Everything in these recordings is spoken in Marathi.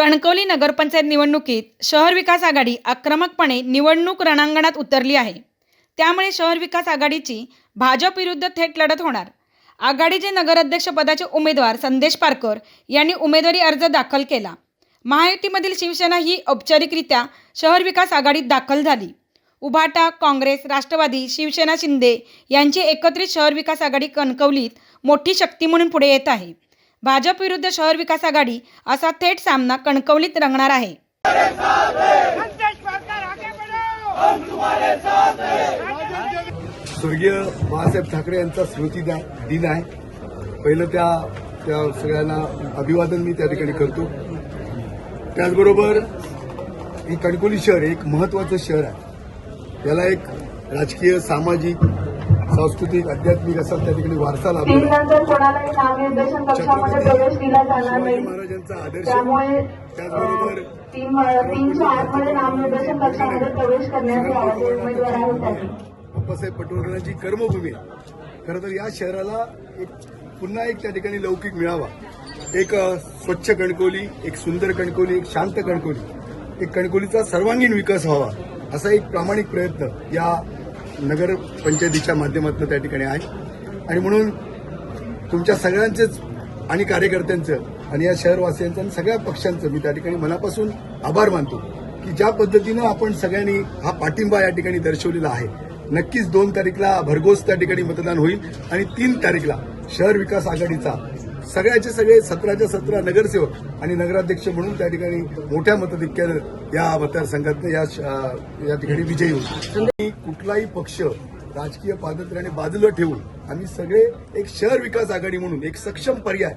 कणकवली नगरपंचायत निवडणुकीत शहर विकास आघाडी आक्रमकपणे निवडणूक रणांगणात उतरली आहे. त्यामुळे शहर विकास आघाडीची भाजप विरुद्ध थेट लढत होणार. आघाडीचे नगराध्यक्षपदाचे उमेदवार संदेश पारकर यांनी उमेदवारी अर्ज दाखल केला. महायुतीमधील शिवसेना ही औपचारिकरित्या शहर विकास आघाडीत दाखल झाली. उभाटा काँग्रेस राष्ट्रवादी शिवसेना शिंदे यांची एकत्रित शहर विकास आघाडी कणकवलीत मोठी शक्ती म्हणून पुढे येत आहे. भाजप विरुद्ध शहर विकास आघाडी असा थेट सामना कणकवलीत रंगणार आहे. स्वर्गीय बाळासाहेब ठाकरे यांचा स्मृती दिन आहे. पहिलं त्या त्या सगळ्यांना अभिवादन मी त्या ठिकाणी करतो. त्याचबरोबर हे कणकोली शहर एक महत्वाचं शहर आहे. याला एक राजकीय सामाजिक सांस्कृतिक आध्यात्मिक असा त्या ठिकाणी वारसा शिवाजी नाही महाराजांचा आदर्श त्याचबरोबर अप्पासाहेब पटवर्धनाची कर्मभूमी. खरं तर या शहराला एक पुन्हा एक त्या ठिकाणी लौकिक मिळावा. एक स्वच्छ कणकोली एक सुंदर कणकोली एक शांत कणकोली एक कणकोलीचा सर्वांगीण विकास व्हावा असा एक प्रामाणिक प्रयत्न या नगर पंचायतीच्या माध्यमातून त्या ठिकाणी आहे. आणि म्हणून तुमच्या सगळ्यांचेच आणि कार्यकर्त्यांचं आणि या शहरवासियांचं आणि सगळ्या पक्षांचं मी त्या ठिकाणी मनापासून आभार मानतो की ज्या पद्धतीनं आपण सगळ्यांनी हा पाठिंबा या ठिकाणी दर्शवलेला आहे. नक्कीच दोन तारीखला भरघोस त्या ठिकाणी मतदान होईल आणि तीन तारीखला शहर विकास आघाडीचा सगळ्याचे सगळे सतराच्या सतरा नगरसेवक आणि नगराध्यक्ष म्हणून त्या ठिकाणी मोठ्या मतधिक्यानं या मतदारसंघातनं या श- या ठिकाणी विजयी होईल. कुठलाही पक्ष राजकीय पादत्राने बाजूला ठेवून आम्ही सगळे एक शहर विकास आघाडी म्हणून एक सक्षम पर्याय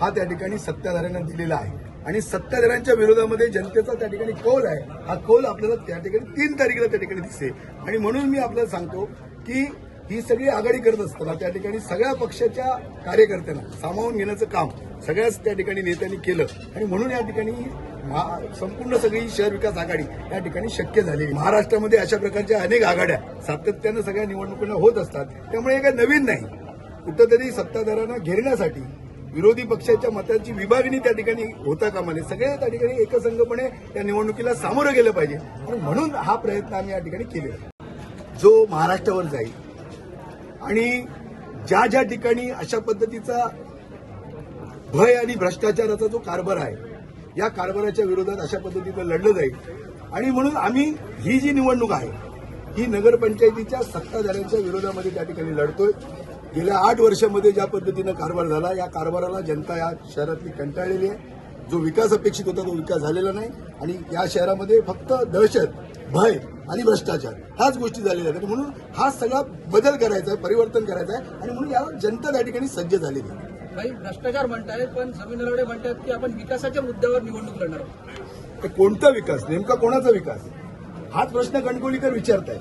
हा त्या ठिकाणी सत्ताधाऱ्यांना दिलेला आहे. आणि सत्ताधाऱ्यांच्या विरोधामध्ये जनतेचा त्या ठिकाणी कौल आहे. हा कौल आपल्याला त्या ठिकाणी तीन तारखेला त्या ठिकाणी दिसते आणि म्हणून मी आपल्याला सांगतो की ही सगळी आघाडी करत असताना त्या ठिकाणी सगळ्या पक्षाच्या कार्यकर्त्यांना सामावून घेण्याचं काम सगळ्याच त्या ठिकाणी नेत्यांनी केलं. आणि म्हणून या ठिकाणी संपूर्ण सगळी शहर विकास आघाडी या ठिकाणी शक्य झाली महाराष्ट्रामध्ये अशा प्रकारच्या अनेक आघाड्या सातत्यानं सगळ्या निवडणुकांना होत असतात. त्यामुळे हे काही नवीन नाही. कुठंतरी सत्ताधाऱ्यांना घेरण्यासाठी विरोधी पक्षाच्या मतांची विभागणी त्या ठिकाणी होता कामा नये सगळ्या त्या ठिकाणी एकसंघपणे या निवडणुकीला सामोरं गेलं पाहिजे. आणि म्हणून हा प्रयत्न आम्ही या ठिकाणी केलेला जो महाराष्ट्रावर जाईल आणि ज्या ज्या ठिकाणी अशा पद्धतीचा भय आणि भ्रष्टाचाराचा जो कारभार आहे या कारभाराच्या विरोधात अशा पद्धतीनं लढलं जाईल. आणि म्हणून आम्ही ही जी निवडणूक आहे ही नगरपंचायतीच्या सत्ताधाऱ्यांच्या विरोधामध्ये त्या ठिकाणी लढतोय. गेल्या आठ वर्षामध्ये ज्या पद्धतीनं कारभार झाला या कारभाराला जनता या शहरातली कंटाळलेली आहे. जो विकास अपेक्षित होता तो विकास झालेला नाही. आणि या शहरामध्ये फक्त दहशत भय आणि भ्रष्टाचार ह्याच गोष्टी झालेल्या आहेत. म्हणून हा सगळा बदल करायचा आहे परिवर्तन करायचं आहे. आणि म्हणून यावर जनता त्या ठिकाणी सज्ज झालेली आहे. काही भ्रष्टाचार म्हणतायत पण समीर नरवडे म्हणतात की आपण विकासाच्या मुद्द्यावर निवडणूक लढणार आहोत. तर कोणता विकास? नेमका कोणाचा विकास? हाच प्रश्न कणकोलीकर विचारतायत.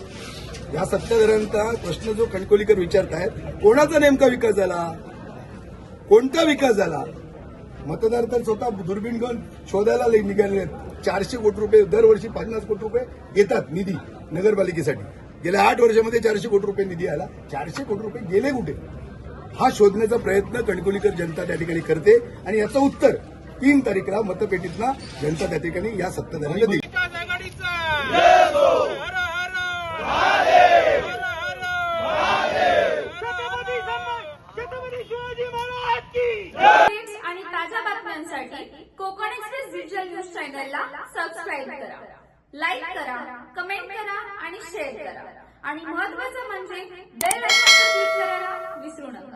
या सत्ताधाऱ्यांचा प्रश्न जो कणकोलीकर विचारतायत कोणाचा नेमका विकास झाला? कोणता विकास झाला? मतदार तर स्वतः दुर्बीण घेऊन शोधायला लई निघाले आहेत. चारशे कोटी रुपये दरवर्षी पन्नास कोटी रुपये येतात निधी नगरपालिकेसाठी. गेल्या आठ वर्षामध्ये चारशे कोटी रुपये निधी आला. चारशे कोटी रुपये गेले कुठे? हा शोधण्याचा प्रयत्न कणकोलीकर जनता त्या ठिकाणी करते. आणि याचं उत्तर तीन तारीखला मतपेटीतला जनता त्या ठिकाणी या सत्ताधाऱ्यांना देईल. विकास आघाडीचा! हर हर हर हर छत्रपती संभाजी छत्रपती शिवाजी महाराज की अपडेट्स आणि ताज्या बातम्यांसाठी कोकण एक्सप्रेस डिजिटल न्यूज चॅनलला सबस्क्राईब करा. लाईक करा कमेंट करा आणि शेअर करा. आणि महत्त्वाचं म्हणजे बेल आयकॉनवर क्लिक करायला विसरू नका.